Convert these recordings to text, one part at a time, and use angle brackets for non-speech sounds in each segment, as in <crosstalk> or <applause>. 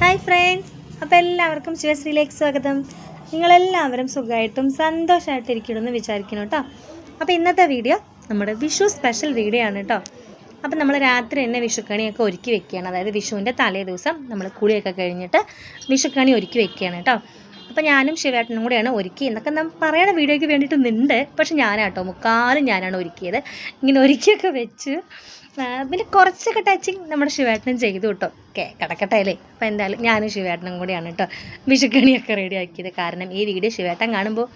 Hi friends അപ്പോൾ എല്ലാവർക്കും ശിവശ്രീയിലേക്ക് സ്വാഗതം. നിങ്ങളെല്ലാവരും സുഖമായിട്ടും സന്തോഷമായിട്ട് ഇരിക്കണമെന്ന് വിചാരിക്കണം കേട്ടോ അപ്പോൾ ഇന്നത്തെ വീഡിയോ നമ്മുടെ വിഷു സ്പെഷ്യൽ വീഡിയോ ആണ് കേട്ടോ അപ്പോൾ നമ്മൾ രാത്രി തന്നെ വിഷുക്കണിയൊക്കെ ഒരുക്കി വെക്കുകയാണ്. അതായത് വിഷുവിന്റെ തലേ ദിവസം നമ്മൾ കുളിയൊക്കെ കഴിഞ്ഞിട്ട് വിഷുക്കണി ഒരുക്കി വെക്കുകയാണ് കേട്ടോ അപ്പോൾ ഞാനും ശിവേട്ടനും കൂടെയാണ് ഒരുക്കി. എന്നൊക്കെ നാം പറയണ വീഡിയോയ്ക്ക് വേണ്ടിയിട്ട് നിണ്ട്. പക്ഷെ ഞാനാട്ടോ മുക്കാലും ഞാനാണ് ഒരുക്കിയത്. ഇങ്ങനെ ഒരുക്കിയൊക്കെ വെച്ച് പിന്നെ കുറച്ചൊക്കെ ടച്ചിങ് നമ്മുടെ ശിവേട്ടനും ചെയ്തു കേട്ടോ. ഓക്കെ കിടക്കട്ടെ അല്ലേ? അപ്പോൾ എന്തായാലും ഞാനും ശിവേട്ടനും കൂടിയാണ് കേട്ടോ വിഷുക്കണിയൊക്കെ റെഡിയാക്കിയത് കാരണം ഈ വീഡിയോ ശിവേട്ടൻ കാണുമ്പോൾ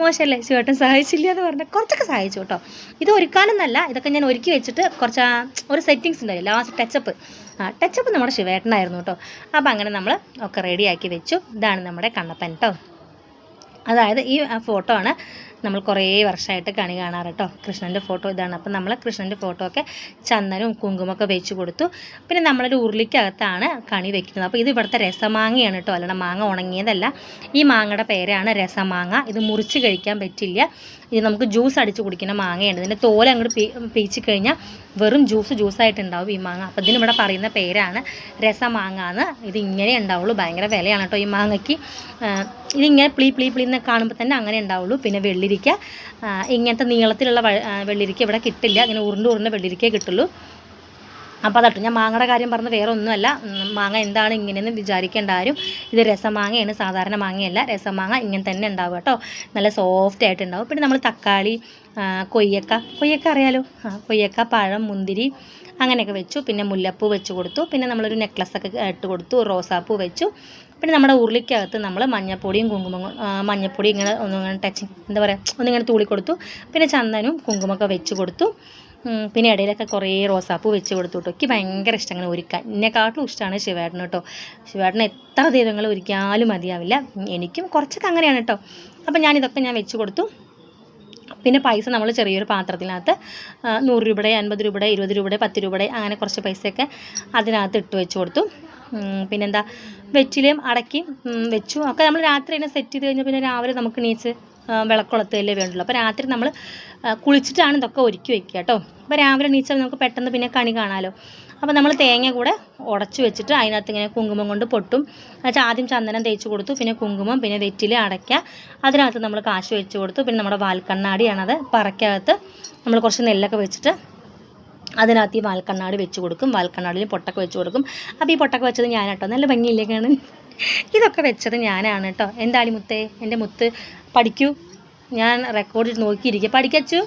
മോശമല്ലേ? ചേട്ടൻ സഹായിച്ചില്ല എന്ന് പറഞ്ഞാൽ കുറച്ചൊക്കെ സഹായിച്ചു കേട്ടോ. ഇത് ഒരുക്കാനൊന്നല്ല ഇതൊക്കെ ഞാൻ ഒരുക്കി വെച്ചിട്ട് കുറച്ച് ഒരു സെറ്റിങ്സ് ഉണ്ടായില്ല ലാസ്റ്റ് ടച്ചപ്പ് ആ ടച്ചപ്പ് നമ്മുടെ ശിവേട്ടനായിരുന്നു കേട്ടോ. അപ്പോൾ അങ്ങനെ നമ്മൾ ഒക്കെ റെഡിയാക്കി വെച്ചു. ഇതാണ് നമ്മുടെ കണ്ണപ്പൻ കേട്ടോ അതായത് ഈ ഫോട്ടോ ആണ് നമ്മൾ കുറേ വർഷമായിട്ട് കണി കാണാറ് കേട്ടോ കൃഷ്ണന്റെ ഫോട്ടോ ഇതാണ്. അപ്പം നമ്മൾ കൃഷ്ണന്റെ ഫോട്ടോ ഒക്കെ ചന്ദനവും കുങ്കുമൊക്കെ വെച്ച് കൊടുത്തു. പിന്നെ നമ്മളൊരു ഉരുളിക്കകത്താണ് കണി വെക്കുന്നത്. അപ്പോൾ ഇത് ഇവിടുത്തെ രസമാങ്ങയാണ് കേട്ടോ. അല്ലാണ്ട് മാങ്ങ ഉണങ്ങിയതല്ല. ഈ മാങ്ങയുടെ പേരാണ് രസമാങ്ങ. ഇത് മുറിച്ച് കഴിക്കാൻ പറ്റില്ല. ഇത് നമുക്ക് ജ്യൂസ് അടിച്ച് കുടിക്കുന്ന മാങ്ങയാണ്. ഇതിന്റെ തോല അങ്ങോട്ട് പീ പീച്ച് കഴിഞ്ഞാൽ വെറും ജ്യൂസ് ജ്യൂസായിട്ടുണ്ടാവും ഈ മാങ്ങ. അപ്പോൾ ഇതിനിവിടെ പറയുന്ന പേരാണ് രസമാങ്ങ എന്ന് ഇത് ഇങ്ങനെ ഉണ്ടാവുള്ളൂ. ഭയങ്കര വിലയാണ് കേട്ടോ ഈ മാങ്ങയ്ക്ക്. ഇതിങ്ങനെ പ്ലീ പ്ലീ പ്ലീ എന്ന് കാണുമ്പോൾ തന്നെ അങ്ങനെ ഉണ്ടാവുള്ളൂ. പിന്നെ വെള്ളിരിക്ക ഇങ്ങനത്തെ നീളത്തിലുള്ള വെള്ളിരിക്ക ഇവിടെ കിട്ടില്ല. ഇങ്ങനെ ഉരുണ്ട് ഉരുണ്ട വെള്ളിരിക്കേ കിട്ടുള്ളൂ. അപ്പോൾ അതട്ടോ ഞാൻ മാങ്ങയുടെ കാര്യം പറഞ്ഞ് വേറെ ഒന്നുമല്ല മാങ്ങ എന്താണ് ഇങ്ങനെയെന്ന് വിചാരിക്കേണ്ട ആരും. ഇത് രസമാങ്ങയാണ് സാധാരണ മാങ്ങയല്ല. രസമാങ്ങ ഇങ്ങനെ തന്നെ ഉണ്ടാവും കേട്ടോ. നല്ല സോഫ്റ്റ് ആയിട്ട് ഉണ്ടാവും പിന്നെ നമ്മൾ തക്കാളി കൊയ്യക്ക. കൊയ്യക്ക അറിയാലോ? ആ കൊയ്യക്ക പഴം മുന്തിരി അങ്ങനെയൊക്കെ വെച്ചു. പിന്നെ മുല്ലപ്പൂ വെച്ച് കൊടുത്തു. പിന്നെ നമ്മളൊരു നെക്ലസ് ഒക്കെ ഇട്ട് കൊടുത്തു. റോസാപ്പൂ വെച്ചു. പിന്നെ നമ്മുടെ ഉരുളിക്കകത്ത് നമ്മൾ മഞ്ഞപ്പൊടിയും കുങ്കുമം മഞ്ഞപ്പൊടി ഇങ്ങനെ ഒന്നിങ്ങനെ ടച്ചിങ് എന്താ പറയുക ഒന്നിങ്ങനെ തൂളി കൊടുത്തു പിന്നെ ചന്ദനവും കുങ്കുമൊക്കെ വെച്ച് കൊടുത്തു. പിന്നെ ഇടയിലൊക്കെ കുറേ റോസാപ്പൂ വെച്ച് കൊടുത്തു കേട്ടോ എനിക്ക് ഭയങ്കര ഇഷ്ടം അങ്ങനെ ഒരുക്കാൻ. എന്നെക്കാട്ടിലും ഇഷ്ടമാണ് ശിവേട്ടൻ കേട്ടോ ശിവേട്ടൻ എത്ര ദൈവങ്ങൾ ഒരുക്കിയാലും മതിയാവില്ല. എനിക്കും കുറച്ചൊക്കെ അങ്ങനെയാണ് കേട്ടോ അപ്പം ഞാനിതൊക്കെ ഞാൻ വെച്ച് കൊടുത്തു. പിന്നെ പൈസ നമ്മൾ ചെറിയൊരു പാത്രത്തിനകത്ത് നൂറ് രൂപയുടെ അൻപത് രൂപയുടെ ഇരുപത് രൂപയുടെ പത്ത് രൂപയുടെ അങ്ങനെ കുറച്ച് പൈസയൊക്കെ അതിനകത്ത് ഇട്ട് വെച്ച് കൊടുത്തു. പിന്നെന്താ വെറ്റിലയും അടക്കി വെച്ചു. ഒക്കെ നമ്മൾ രാത്രി തന്നെ സെറ്റ് ചെയ്ത് കഴിഞ്ഞാൽ പിന്നെ രാവിലെ നമുക്ക് നീച്ച് വിളക്കുളത്തല്ലേ വേണ്ടുള്ളൂ. അപ്പോൾ രാത്രി നമ്മൾ കുളിച്ചിട്ടാണ് ഇതൊക്കെ ഒരുക്കി വെക്കുക കേട്ടോ. അപ്പോൾ രാവിലെ നീച്ചാൽ നമുക്ക് പെട്ടെന്ന് പിന്നെ കണി കാണാമല്ലോ അപ്പോൾ നമ്മൾ തേങ്ങ കൂടെ ഉടച്ച് വെച്ചിട്ട് അതിനകത്ത് ഇങ്ങനെ കുങ്കുമം കൊണ്ട് പൊട്ടും. എന്നുവെച്ചാൽ ആദ്യം ചന്ദനം തേച്ച് കൊടുത്തു പിന്നെ കുങ്കുമം പിന്നെ വെറ്റില അടയ്ക്ക. അതിനകത്ത് നമ്മൾ കാശ് വെച്ച് കൊടുത്തു. പിന്നെ നമ്മുടെ വാൽക്കണ്ണാടിയാണത്. പറക്കകത്ത് നമ്മൾ കുറച്ച് നെല്ലൊക്കെ വെച്ചിട്ട് അതിനകത്ത് ഈ വാൽക്കണ്ണാടി വെച്ച് കൊടുക്കും. വാൽക്കണ്ണാടിയിൽ പൊട്ടൊക്കെ വെച്ച് കൊടുക്കും. അപ്പോൾ ഈ പൊട്ടൊക്കെ വെച്ചത് ഞാൻ കേട്ടോ നല്ല ഭംഗിയില്ലേ കാണാൻ? ഇതൊക്കെ വെച്ചത് ഞാനാണ് കേട്ടോ. എന്താളി മുത്തേ എന്റെ മുത്ത് പഠിക്കൂ. ഞാൻ റെക്കോർഡ് നോക്കിയിരിക്കുക പഠിക്കച്ചു?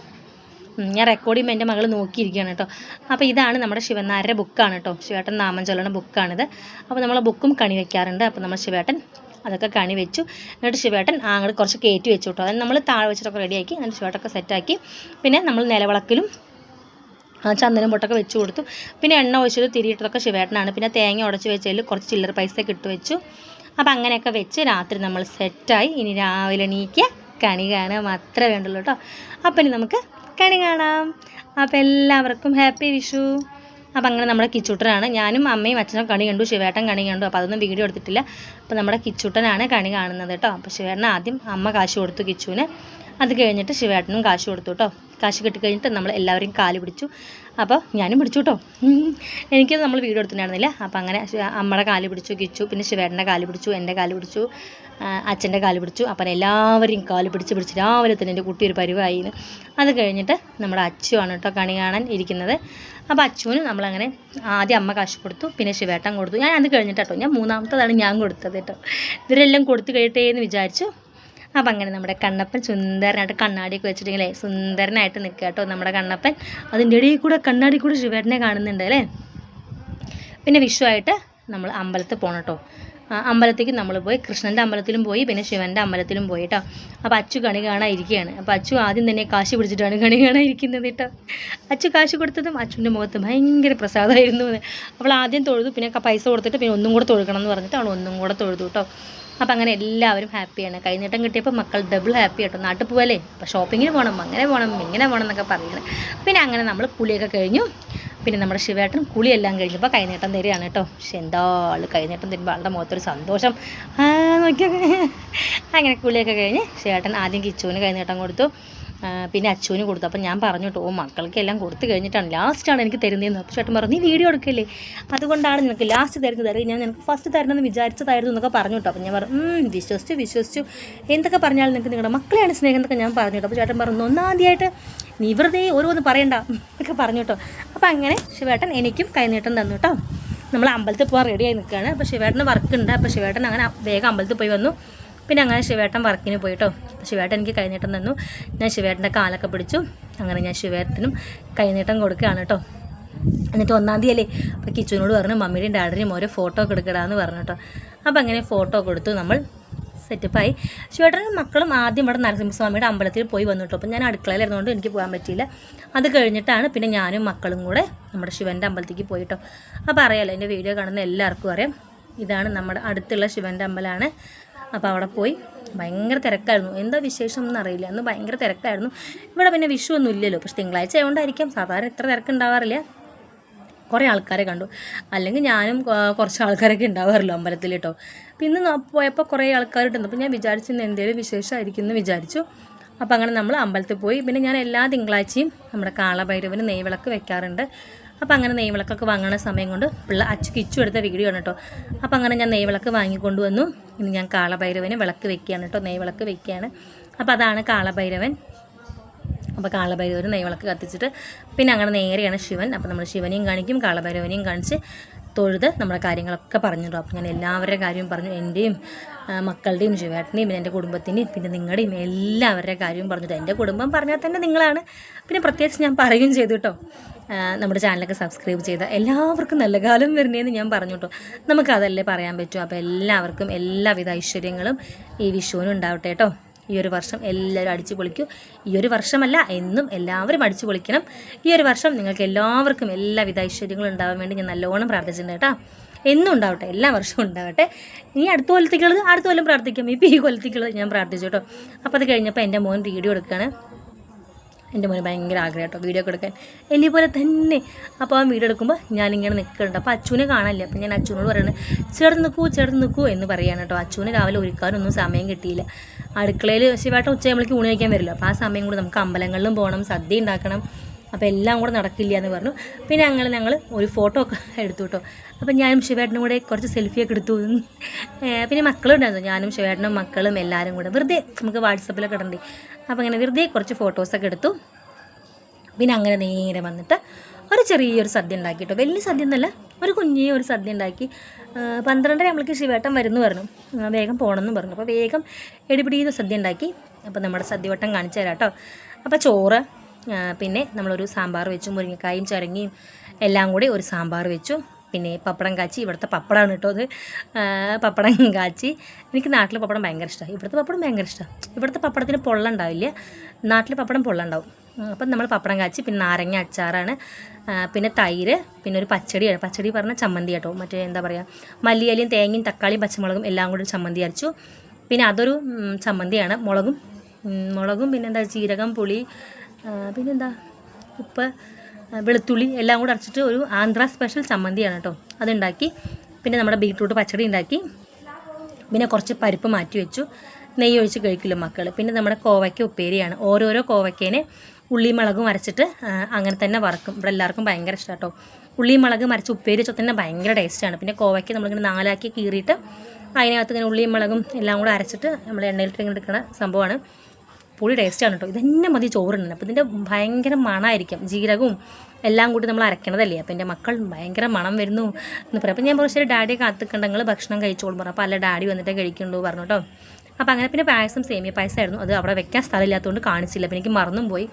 ഞാൻ റെക്കോർഡ് ചെയ്യുമ്പോൾ എന്റെ മകൾ നോക്കിയിരിക്കുകയാണ് കേട്ടോ. അപ്പോൾ ഇതാണ് നമ്മുടെ ശിവനാരുടെ ബുക്കാണ് കേട്ടോ. ശിവേട്ടൻ നാമം ചൊല്ലണ ബുക്കാണിത് അപ്പോൾ നമ്മൾ ബുക്കും കണി വയ്ക്കാറുണ്ട് അപ്പോൾ നമ്മൾ ശിവേട്ടൻ അതൊക്കെ കണി വെച്ചു. എന്നിട്ട് ശിവേട്ടൻ അങ്ങോട്ട് കുറച്ച് കയറ്റി വെച്ചു കേട്ടോ. അത് നമ്മൾ താഴെ വെച്ചിട്ടൊക്കെ റെഡിയാക്കി എന്നിട്ട് ശിവേട്ടൊക്കെ സെറ്റാക്കി പിന്നെ നമ്മൾ നിലവിളക്കിലും ചന്ദനം പൊട്ടൊക്കെ വെച്ച് കൊടുത്തു. പിന്നെ എണ്ണ ഒഴിച്ചത് തിരിയിട്ടതൊക്കെ ശിവേട്ടനാണ്. പിന്നെ തേങ്ങ ഉടച്ച് വെച്ചതിൽ കുറച്ച് ചില്ലറ പൈസ ഇട്ട് വെച്ചു. അപ്പം അങ്ങനെയൊക്കെ വെച്ച് രാത്രി നമ്മൾ സെറ്റായി ഇനി രാവിലെ എണീക്കുക കണി കാണാൻ മാത്രമേ വേണ്ടുള്ളൂ കേട്ടോ. അപ്പം ഇനി നമുക്ക് കണി കാണാം. അപ്പം എല്ലാവർക്കും ഹാപ്പി വിഷു. അപ്പം അങ്ങനെ നമ്മുടെ കിച്ചൂട്ടനാണ്. ഞാനും അമ്മയും അച്ഛനും കണി കണ്ടു. ശിവേട്ടൻ കണി കണ്ടു. അപ്പോൾ അതൊന്നും വീഡിയോ എടുത്തിട്ടില്ല. അപ്പോൾ നമ്മുടെ കിച്ചൂട്ടനാണ് കണി കാണുന്നത് കേട്ടോ. അപ്പോൾ ശിവേട്ടൻ ആദ്യം അമ്മ കാശ് കൊടുത്തു കിച്ചുവിന്. അത് കഴിഞ്ഞിട്ട് ശിവേട്ടനും കാശ് കൊടുത്തു കേട്ടോ. കാശ് കിട്ടിക്കഴിഞ്ഞിട്ട് നമ്മൾ എല്ലാവരെയും കാൽ പിടിച്ചു. അപ്പോൾ ഞാനും പിടിച്ചു കേട്ടോ. <laughs> എനിക്ക് നമ്മൾ വീഡിയോ എടുത്തിട്ടുണ്ടായിരുന്നില്ല. അപ്പോൾ അങ്ങനെ അമ്മയുടെ കാൽ പിടിച്ചു കിച്ചു പിന്നെ ശിവേട്ടന്റെ കാൽ പിടിച്ചു എന്റെ കാൽ പിടിച്ചു അച്ഛന്റെ കാൽ പിടിച്ചു. അപ്പം എല്ലാവരെയും കാൽ പിടിച്ച് പിടിച്ച് രാവിലെ തന്നെ എന്റെ കുട്ടി ഒരു പരിവായിന്ന് അത് കഴിഞ്ഞിട്ട് നമ്മുടെ അച്ചുവാണ് കേട്ടോ കണി കാണാൻ ഇരിക്കുന്നത്. അപ്പോൾ അച്ചുവിന് നമ്മളങ്ങനെ ആദ്യം അമ്മ കാശ് കൊടുത്തു പിന്നെ ശിവേട്ടൻ കൊടുത്തു. ഞാൻ അത് കഴിഞ്ഞിട്ട് കേട്ടോ ഞാൻ മൂന്നാമത്തതാണ് ഞാൻ കൊടുത്തത് കേട്ടോ. ഇവരെല്ലാം കൊടുത്തു കഴിയട്ടെ എന്ന് വിചാരിച്ചു. അപ്പം അങ്ങനെ നമ്മുടെ കണ്ണപ്പൻ സുന്ദരനായിട്ട് കണ്ണാടിയൊക്കെ വെച്ചിട്ടുണ്ടെങ്കിലേ സുന്ദരനായിട്ട് നിൽക്കുക കേട്ടോ നമ്മുടെ കണ്ണപ്പൻ. അതിന്റെ ഇടയിൽ കൂടെ കണ്ണാടി കൂടെ ശിവേട്ടനെ കാണുന്നുണ്ട് അല്ലേ? പിന്നെ വിഷുവായിട്ട് നമ്മൾ അമ്പലത്തിൽ പോകണം കേട്ടോ. അമ്പലത്തേക്ക് നമ്മൾ പോയി കൃഷ്ണന്റെ അമ്പലത്തിലും പോയി പിന്നെ ശിവന്റെ അമ്പലത്തിലും പോയി കേട്ടോ. അപ്പോൾ അച്ചു കണി കാണാൻ ഇരിക്കുകയാണ് അപ്പോൾ അച്ചു ആദ്യം തന്നെ കാശ് പിടിച്ചിട്ടാണ് കണി കാണാൻ ഇരിക്കുന്നത് കേട്ടോ. അച്ചു കാശ് കൊടുത്തതും അച്ചുവിന്റെ മുഖത്ത് ഭയങ്കര പ്രസാദമായിരുന്നു. അവൾ ആദ്യം തൊഴുതു പിന്നെ പൈസ കൊടുത്തിട്ട് പിന്നെ ഒന്നും കൂടെ തൊഴുക്കണം എന്ന് പറഞ്ഞിട്ട് അവൾ ഒന്നും കൂടെ തൊഴുതു കേട്ടോ. അപ്പം അങ്ങനെ എല്ലാവരും ഹാപ്പിയാണ് കൈനീട്ടം കിട്ടിയപ്പോൾ മക്കൾ ഡബിൾ ഹാപ്പി കേട്ടോ നാട്ടിൽ പോവല്ലേ? അപ്പോൾ ഷോപ്പിങ്ങിന് പോകണം അങ്ങനെ പോകണം ഇങ്ങനെ പോകണം എന്നൊക്കെ പറയുന്നത് പിന്നെ അങ്ങനെ നമ്മൾ കുളിയൊക്കെ കഴിഞ്ഞു. പിന്നെ നമ്മുടെ ശിവേട്ടൻ കുളിയെല്ലാം കഴിഞ്ഞപ്പോൾ കൈനീട്ടം തരികയാണ് കേട്ടോ. പക്ഷെ എന്താ ആൾ കൈനീട്ടം തരുമ്പോൾ ആളുടെ മുഖത്തൊരു സന്തോഷം. ആ നോക്കിയൊക്കെ. അങ്ങനെ കുളിയൊക്കെ കഴിഞ്ഞ് ശിവേട്ടൻ ആദ്യം കിച്ചുവിന് കൈനീട്ടം കൊടുത്തു. പിന്നെ അച്ചുവിന് കൊടുത്തു. അപ്പം ഞാൻ പറഞ്ഞു കേട്ടോ ഓ മക്കൾക്കെല്ലാം കൊടുത്തു കഴിഞ്ഞിട്ടാണ് ലാസ്റ്റാണ് എനിക്ക് തരുന്നതെന്ന്. അപ്പോൾ ചേട്ടൻ പറഞ്ഞു നീ വീഡിയോ എടുക്കല്ലേ? അതുകൊണ്ടാണ് നിനക്ക് ലാസ്റ്റ് തരുന്നത്. അറിയാം ഞാൻ നിനക്ക് ഫസ്റ്റ് തരണമെന്ന് വിചാരിച്ചതായിരുന്നു എന്നൊക്കെ പറഞ്ഞു കേട്ടോ അപ്പം ഞാൻ പറഞ്ഞു "ഉം, വിശ്വസിച്ചു വിശ്വസിച്ചു. എന്തൊക്കെ പറഞ്ഞാലും നിങ്ങൾക്ക് നിങ്ങളുടെ മക്കളെയാണ് സ്നേഹം എന്നൊക്കെ ഞാൻ പറഞ്ഞു കേട്ടോ അപ്പോൾ ചേട്ടൻ പറഞ്ഞു ഒന്നാദ്യമായിട്ട് നീ വെറുതെ ഓരോന്ന് പറയണ്ട എന്നൊക്കെ പറഞ്ഞു കേട്ടോ അപ്പോൾ അങ്ങനെ ശിവേട്ടൻ എനിക്കും കൈനീട്ടം തന്നു കേട്ടോ നമ്മൾ അമ്പലത്തിൽ പോകാൻ റെഡിയായി നിൽക്കുകയാണ്. അപ്പോൾ ശിവേട്ടന് വർക്ക് ഉണ്ട്. അപ്പോൾ ശിവേട്ടൻ അങ്ങനെ വേഗം അമ്പലത്തിൽ പോയി വന്നു. പിന്നെ അങ്ങനെ ശിവേട്ടൻ വർക്കിന് പോയിട്ടോ. ശിവേട്ടൻ എനിക്ക് കൈനീട്ടം തന്നു. ഞാൻ ശിവേട്ടന്റെ കാലൊക്കെ പിടിച്ചു. അങ്ങനെ ഞാൻ ശിവേട്ടനും കൈനീട്ടം കൊടുക്കുകയാണ് കേട്ടോ. എന്നിട്ട് ഒന്നാം തീയതി അല്ലേ? അപ്പോൾ കിച്ചുവിനോട് പറഞ്ഞു മമ്മിയുടെയും ഡാഡിനെയും ഓരോ ഫോട്ടോ ഒക്കെ എടുക്കടാന്ന് പറഞ്ഞു കേട്ടോ. അപ്പോൾ അങ്ങനെ ഫോട്ടോ കൊടുത്തു നമ്മൾ സെറ്റപ്പായി ശിവേട്ടനും മക്കളും ആദ്യം ഇവിടെ നരസിംഹസ്വാമിയുടെ അമ്പലത്തിൽ പോയി വന്നു കേട്ടോ. അപ്പോൾ ഞാൻ അടുക്കളയിലിരുന്നുകൊണ്ട് എനിക്ക് പോകാൻ പറ്റിയില്ല. അത് കഴിഞ്ഞിട്ടാണ് പിന്നെ ഞാനും മക്കളും കൂടെ നമ്മുടെ ശിവന്റെ അമ്പലത്തേക്ക് പോയി കേട്ടോ. അപ്പോൾ അറിയാലോ എന്റെ വീഡിയോ കാണുന്ന എല്ലാവർക്കും അറിയാം. ഇതാണ് നമ്മുടെ അടുത്തുള്ള ശിവന്റെ അമ്പലമാണ് അപ്പോൾ അവിടെ പോയി. ഭയങ്കര തിരക്കായിരുന്നു. എന്താ വിശേഷം എന്നറിയില്ല അന്ന് ഭയങ്കര തിരക്കായിരുന്നു. ഇവിടെ പിന്നെ വിഷു ഒന്നും ഇല്ലല്ലോ. പക്ഷെ തിങ്കളാഴ്ച ആയതുകൊണ്ടായിരിക്കാം സാധാരണ ഇത്ര തിരക്കുണ്ടാവാറില്ല. കുറേ ആൾക്കാരെ കണ്ടു. അല്ലെങ്കിൽ ഞാനും കുറച്ച് ആൾക്കാരൊക്കെ ഉണ്ടാവാറല്ലോ അമ്പലത്തിൽ കേട്ടോ. പിന്നെ ഇന്ന് പോയപ്പോൾ കുറേ ആൾക്കാരുണ്ട്. അപ്പോൾ ഞാൻ വിചാരിച്ചു ഇന്ന് എന്തെങ്കിലും വിശേഷമായിരിക്കും എന്ന് വിചാരിച്ചു. അപ്പോൾ അങ്ങനെ നമ്മൾ അമ്പലത്തിൽ പോയി. പിന്നെ ഞാൻ എല്ലാ തിങ്കളാഴ്ചയും നമ്മുടെ കാളഭൈരവന് നെയ്വിളക്ക് വെക്കാറുണ്ട്. അപ്പോൾ അങ്ങനെ നെയ്വിളക്കൊക്കെ വാങ്ങുന്ന സമയം കൊണ്ട് പിള്ള അച്ചു കിച്ചു എടുത്ത വീഡിയോ ആണ് കേട്ടോ. അപ്പോൾ അങ്ങനെ ഞാൻ നെയ്വിളക്ക് വാങ്ങിക്കൊണ്ട് വന്നു. ഇനി ഞാൻ കാളഭൈരവന് വിളക്ക് വെക്കുകയാണ് കേട്ടോ. നെയ്വിളക്ക് വെക്കുകയാണ്. അപ്പോൾ അതാണ് കാളഭൈരവൻ. അപ്പോൾ കാളഭൈരവൻ നെയ്വിളക്ക് കത്തിച്ചിട്ട് പിന്നെ അങ്ങനെ നേരെയാണ് ശിവൻ. അപ്പോൾ നമ്മൾ ശിവനെയും കാണിക്കും കാളഭൈരവനെയും കാണിച്ച് തൊഴുത് നമ്മുടെ കാര്യങ്ങളൊക്കെ പറഞ്ഞിട്ടുണ്ടോ അപ്പോൾ ഞാൻ എല്ലാവരുടെ കാര്യവും പറഞ്ഞു എന്റെയും മക്കളുടെയും ശിവേട്ടന്റെയും പിന്നെ എന്റെ കുടുംബത്തിന്റെയും പിന്നെ നിങ്ങളുടെയും എല്ലാവരുടെ കാര്യവും പറഞ്ഞിട്ട് എന്റെ കുടുംബം പറഞ്ഞാൽ തന്നെ നിങ്ങളാണ്. പിന്നെ പ്രത്യേകിച്ച് ഞാൻ പറയുകയും ചെയ്തു കേട്ടോ. നമ്മുടെ ചാനലൊക്കെ സബ്സ്ക്രൈബ് ചെയ്ത എല്ലാവർക്കും നല്ല കാലം വരണേന്ന് ഞാൻ പറഞ്ഞു കേട്ടോ. നമുക്കതല്ലേ പറയാൻ പറ്റൂ. അപ്പോൾ എല്ലാവർക്കും എല്ലാവിധ ഐശ്വര്യങ്ങളും ഈ വിഷുവിനും ഉണ്ടാവട്ടെ കേട്ടോ. ഈ ഒരു വർഷം എല്ലാവരും അടിച്ചു പൊളിക്കൂ. ഈ ഒരു വർഷമല്ല എന്നും എല്ലാവരും അടിച്ചു പൊളിക്കണം. ഈ ഒരു വർഷം നിങ്ങൾക്ക് എല്ലാവർക്കും എല്ലാവിധ ഐശ്വര്യങ്ങളും ഉണ്ടാവാൻ വേണ്ടി ഞാൻ നല്ലോണം പ്രാർത്ഥിച്ചിട്ടുണ്ട് കേട്ടോ. എന്നും ഉണ്ടാവട്ടെ എല്ലാ വർഷവും ഉണ്ടാവട്ടെ. ഇനി അടുത്ത കൊല്ലത്തേക്കുള്ളത് അടുത്ത കൊല്ലം പ്രാർത്ഥിക്കാം. ഇപ്പോൾ ഈ കൊല്ലത്തേക്കുള്ളത് ഞാൻ പ്രാർത്ഥിച്ചു കേട്ടോ. അപ്പോൾ അത് കഴിഞ്ഞപ്പോൾ എന്റെ മോൻ വീഡിയോ എടുക്കുകയാണ്. എന്റെ മോന് ഭയങ്കര ആഗ്രഹം കേട്ടോ വീഡിയോ ഒക്കെ എടുക്കാൻ. എന്റെ പോലെ തന്നെ. അപ്പോൾ ആ വീഡിയോ എടുക്കുമ്പോൾ ഞാനിങ്ങനെ നിൽക്കുന്നുണ്ട് അപ്പോൾ അച്ഛനെ കാണാനില്ല. അപ്പോൾ ഞാൻ അച്ഛനോട് പറയുന്നത് ചേർന്ന് നിൽക്കൂ ചേർന്ന് നിൽക്കൂ എന്ന് പറയാണ് കേട്ടോ. അച്ഛന് രാവിലെ ഒരുക്കാനൊന്നും സമയം കിട്ടിയില്ല. അടുക്കളയിൽ ശിവാട്ടം ഉച്ചയാകുമ്പോഴേക്ക് ഊണ് കഴിക്കാൻ വരില്ല. അപ്പോൾ ആ സമയം കൂടി നമുക്ക് അമ്പലങ്ങളിലും പോകണം സദ്യ ഉണ്ടാക്കണം. അപ്പോൾ എല്ലാം കൂടെ നടക്കില്ല എന്ന് പറഞ്ഞു. പിന്നെ അങ്ങനെ ഞങ്ങൾ ഒരു ഫോട്ടോ ഒക്കെ എടുത്തു കേട്ടോ അപ്പോൾ ഞാനും ശിവേട്ടനും കൂടെ കുറച്ച് സെൽഫിയൊക്കെ എടുത്തു. പിന്നെ മക്കളുണ്ടായിരുന്നു. ഞാനും ശിവേട്ടനും മക്കളും എല്ലാവരും കൂടെ. വെറുതെ നമുക്ക് വാട്സപ്പിലൊക്കെ ഇടണ്ടേ അപ്പോൾ അങ്ങനെ വെറുതെ കുറച്ച് ഫോട്ടോസൊക്കെ എടുത്തു. പിന്നെ അങ്ങനെ നേരെ വന്നിട്ട് ഒരു ചെറിയൊരു സദ്യ ഉണ്ടാക്കി കേട്ടോ വലിയ സദ്യ എന്നല്ല ഒരു കുഞ്ഞേ ഒരു സദ്യ ഉണ്ടാക്കി. പന്ത്രണ്ടര നമ്മൾക്ക് ശിവേട്ടൻ വരുന്നു പറഞ്ഞു. വേഗം പോകണമെന്ന് പറഞ്ഞു. അപ്പോൾ വേഗം എടിപിടിയിൽ സദ്യ ഉണ്ടാക്കി. അപ്പോൾ നമ്മുടെ സദ്യവട്ടം കാണിച്ചു തരാം കേട്ടോ. അപ്പോൾ ചോറ് പിന്നെ നമ്മളൊരു സാമ്പാർ വെച്ചു മുരിങ്ങക്കായും ചിരങ്ങിയും എല്ലാം കൂടി ഒരു സാമ്പാർ വെച്ചു. പിന്നെ പപ്പടം കാച്ചി ഇവിടുത്തെ പപ്പടമാണ് കേട്ടോ അത്. പപ്പടം കാച്ചി. എനിക്ക് നാട്ടിലെ പപ്പടം ഭയങ്കര ഇഷ്ടമാണ് ഇവിടുത്തെ പപ്പടം ഭയങ്കര ഇഷ്ടമാണ് ഇവിടുത്തെ പപ്പടത്തിന് പൊള്ള ഉണ്ടാവില്ല. നാട്ടിലെ പപ്പടം പൊള്ള ഉണ്ടാവും. അപ്പം നമ്മൾ പപ്പടം കാച്ചി പിന്നെ നാരങ്ങ അച്ചാറാണ്. പിന്നെ തൈര് പിന്നെ ഒരു പച്ചടിയാണ്. പച്ചടി പറഞ്ഞാൽ ചമ്മന്തി കേട്ടോ. മറ്റേ എന്താ പറയുക മല്ലിയലിയും തേങ്ങയും തക്കാളിയും പച്ചമുളകും എല്ലാം കൂടി ചമ്മന്തി അരച്ചു. പിന്നെ അതൊരു ചമ്മന്തിയാണ്. മുളകും മുളകും പിന്നെന്താ ജീരകം പുളി പിന്നെന്താ? ഉപ്പ് വെളുത്തുള്ളി എല്ലാം കൂടെ അടച്ചിട്ട് ഒരു ആന്ധ്ര സ്പെഷ്യൽ ചമ്മന്തിയാണ് കേട്ടോ. അതുണ്ടാക്കി പിന്നെ നമ്മുടെ ബീട്രൂട്ട് പച്ചടി ഉണ്ടാക്കി പിന്നെ കുറച്ച് പരിപ്പ് മാറ്റി വെച്ചു. നെയ്യ് ഒഴിച്ച് കഴിക്കില്ല മക്കൾ പിന്നെ നമ്മുടെ കോവയ്ക്ക ഉപ്പേരിയാണ്. ഓരോരോ കോവയ്ക്കേനെ ഉള്ളിയും മുളകും അരച്ചിട്ട് അങ്ങനെ തന്നെ വറക്കും. ഇവിടെ എല്ലാവർക്കും ഭയങ്കര ഇഷ്ടം കേട്ടോ. ഉള്ളിയും മുളകും അരച്ച് ഉപ്പേരി വെച്ചാൽ തന്നെ ഭയങ്കര ടേസ്റ്റാണ് പിന്നെ കോവയ്ക്ക് നമ്മളിങ്ങനെ നാലാക്കി കീറിയിട്ട് അതിനകത്ത് ഇങ്ങനെ ഉള്ളിയും മുളകും എല്ലാം കൂടെ അരച്ചിട്ട് നമ്മൾ എണ്ണയിലിട്ട് ഇങ്ങനെ എടുക്കുന്ന സംഭവമാണ്. പൊളി ടേസ്റ്റാണ് കേട്ടോ ഇതന്നെ മതി ചോറുണ്ട് അപ്പോൾ ഇതിന്റെ ഭയങ്കര മണമായിരിക്കും ജീരകവും എല്ലാം കൂടി നമ്മൾ അരക്കണതല്ലേ? അപ്പോൾ എന്റെ മക്കൾ ഭയങ്കര മണം വരുന്നു എന്ന് പറയും. അപ്പോൾ ഞാൻ ശരി ഡാഡിയെ നിങ്ങൾ ഭക്ഷണം കഴിച്ചോളും. പറഞ്ഞു അപ്പോൾ അല്ല ഡാഡി വന്നിട്ടേ കഴിക്കുള്ളൂ പറഞ്ഞു കേട്ടോ അപ്പോൾ അങ്ങനെ പിന്നെ പായസം സേമിയ പായസമായിരുന്നു. അത് അവിടെ വെക്കാൻ സ്ഥലമില്ലാത്തതുകൊണ്ട് കാണിച്ചില്ല. അപ്പോൾ എനിക്ക് മറന്നും പോയി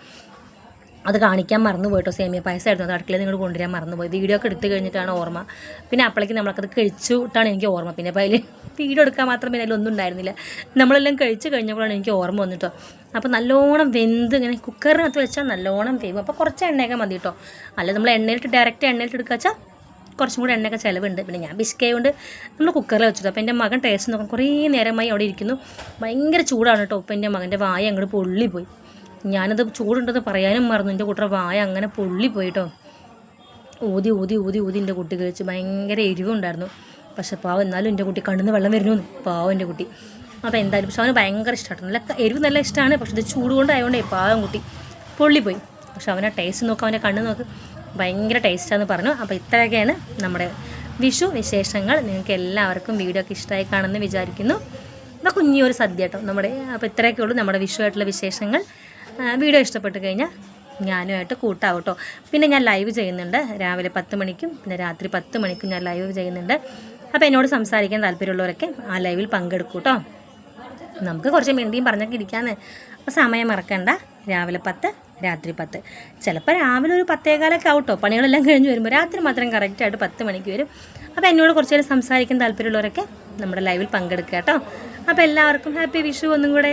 അത് കാണിക്കാൻ മറന്നു പോയിട്ടോ സേമിയ പായസമായിരുന്നു. അത് അടുക്കളയിൽ നിങ്ങൾ കൊണ്ടുവരാൻ മറന്നുപോയി. വീഡിയോ ഒക്കെ എടുത്തു കഴിഞ്ഞിട്ടാണ് ഓർമ്മ. പിന്നെ അപ്പോഴേക്കും നമ്മളൊക്കെ കഴിച്ചിട്ടാണ് എനിക്ക് ഓർമ്മ. പിന്നെ അപ്പോൾ അതിൽ വീഡിയോ എടുക്കാൻ മാത്രമേ അതിലൊന്നും ഉണ്ടായിരുന്നില്ല. നമ്മളെല്ലാം കഴിച്ച് കഴിഞ്ഞപ്പോഴാണ് എനിക്ക് ഓർമ്മ വന്നിട്ടോ. അപ്പോൾ നല്ലോണം വെന്ത് ഇങ്ങനെ കുക്കറിനകത്ത് വെച്ചാൽ നല്ലോണം വേവും. അപ്പോൾ കുറച്ച് എണ്ണയൊക്കെ മതി കേട്ടോ അല്ല നമ്മൾ എണ്ണയിലിട്ട് ഡയറക്റ്റ് എണ്ണയിലിട്ട് എടുക്കുക വെച്ചാൽ കുറച്ചും കൂടി എണ്ണയൊക്കെ ചിലവുണ്ട്. പിന്നെ ഞാൻ ബിസ്കറ്റ് കൊണ്ട് നമ്മൾ കുക്കറിൽ വെച്ചിട്ട്. അപ്പോൾ എന്റെ മകൻ ടേസ്റ്റ് നോക്കാൻ കുറേ നേരമായി അവിടെ ഇരിക്കുന്നു. ഭയങ്കര ചൂടാണ് കേട്ടോ അപ്പോൾ എന്റെ മകന്റെ വായ അങ്ങോട്ട് പൊള്ളിപ്പോയി. ഞാനത് ചൂടുണ്ടെന്ന് പറയാനും മറന്നു. എന്റെ കൂട്ടർ വായ അങ്ങനെ പൊള്ളിപ്പോയി കേട്ടോ ഊതി ഊതി ഊതി ഊതി എന്റെ കുട്ടി കഴിച്ച് ഭയങ്കര എരിവുണ്ടായിരുന്നു. പക്ഷെ പാവം എന്നാലും എന്റെ കുട്ടി കണ്ണിന്ന് വെള്ളം വരുന്നു പാവം എന്റെ കുട്ടി. അപ്പോൾ എന്തായാലും പക്ഷെ അവന് ഭയങ്കര ഇഷ്ടമാണ് നല്ല എരിവ് നല്ല ഇഷ്ടമാണ് പക്ഷെ ഇത് ചൂട് കൊണ്ടായതുകൊണ്ടേ പാവം കുട്ടി പൊള്ളിപ്പോയി പക്ഷെ അവനെ ടേസ്റ്റ് നോക്കാം അവന്റെ കണ്ണ് നോക്ക്. ഭയങ്കര ടേസ്റ്റാന്ന് പറഞ്ഞു. അപ്പോൾ ഇത്രയൊക്കെയാണ് നമ്മുടെ വിഷു വിശേഷങ്ങൾ. നിങ്ങൾക്ക് എല്ലാവർക്കും വീഡിയോ ഒക്കെ ഇഷ്ടമായി കാണുമെന്ന് വിചാരിക്കുന്നു. എന്നാൽ കുഞ്ഞൊരു സദ്യ കേട്ടോ നമ്മുടെ അപ്പോൾ ഇത്രയൊക്കെ ഉള്ളൂ നമ്മുടെ വിഷു ആയിട്ടുള്ള വിശേഷങ്ങൾ. വീഡിയോ ഇഷ്ടപ്പെട്ട് കഴിഞ്ഞാൽ ഞാനുമായിട്ട് കൂട്ടാവും കേട്ടോ. പിന്നെ ഞാൻ ലൈവ് ചെയ്യുന്നുണ്ട്. രാവിലെ പത്ത് മണിക്കും പിന്നെ രാത്രി പത്ത് മണിക്കും ഞാൻ ലൈവ് ചെയ്യുന്നുണ്ട്. അപ്പോൾ എന്നോട് സംസാരിക്കാൻ താല്പര്യമുള്ളവരൊക്കെ ആ ലൈവിൽ പങ്കെടുക്കൂ കേട്ടോ നമുക്ക് കുറച്ച് മിണ്ടിയും പറഞ്ഞൊക്കെ ഇരിക്കാന്ന്. അപ്പോൾ സമയം മറക്കണ്ട. രാവിലെ പത്ത് രാത്രി പത്ത്. ചിലപ്പോൾ രാവിലെ ഒരു പത്തേകാലൊക്കെ ആവട്ടോ പണികളെല്ലാം കഴിഞ്ഞ് വരുമ്പോൾ രാത്രി മാത്രം കറക്റ്റായിട്ട് പത്ത് മണിക്ക് വരും. അപ്പോൾ എന്നോട് കുറച്ച് നേരം സംസാരിക്കാൻ താല്പര്യമുള്ളവരൊക്കെ നമ്മുടെ ലൈവിൽ പങ്കെടുക്കുക കേട്ടോ അപ്പോൾ എല്ലാവർക്കും ഹാപ്പി വിഷു ഒന്നും കൂടെ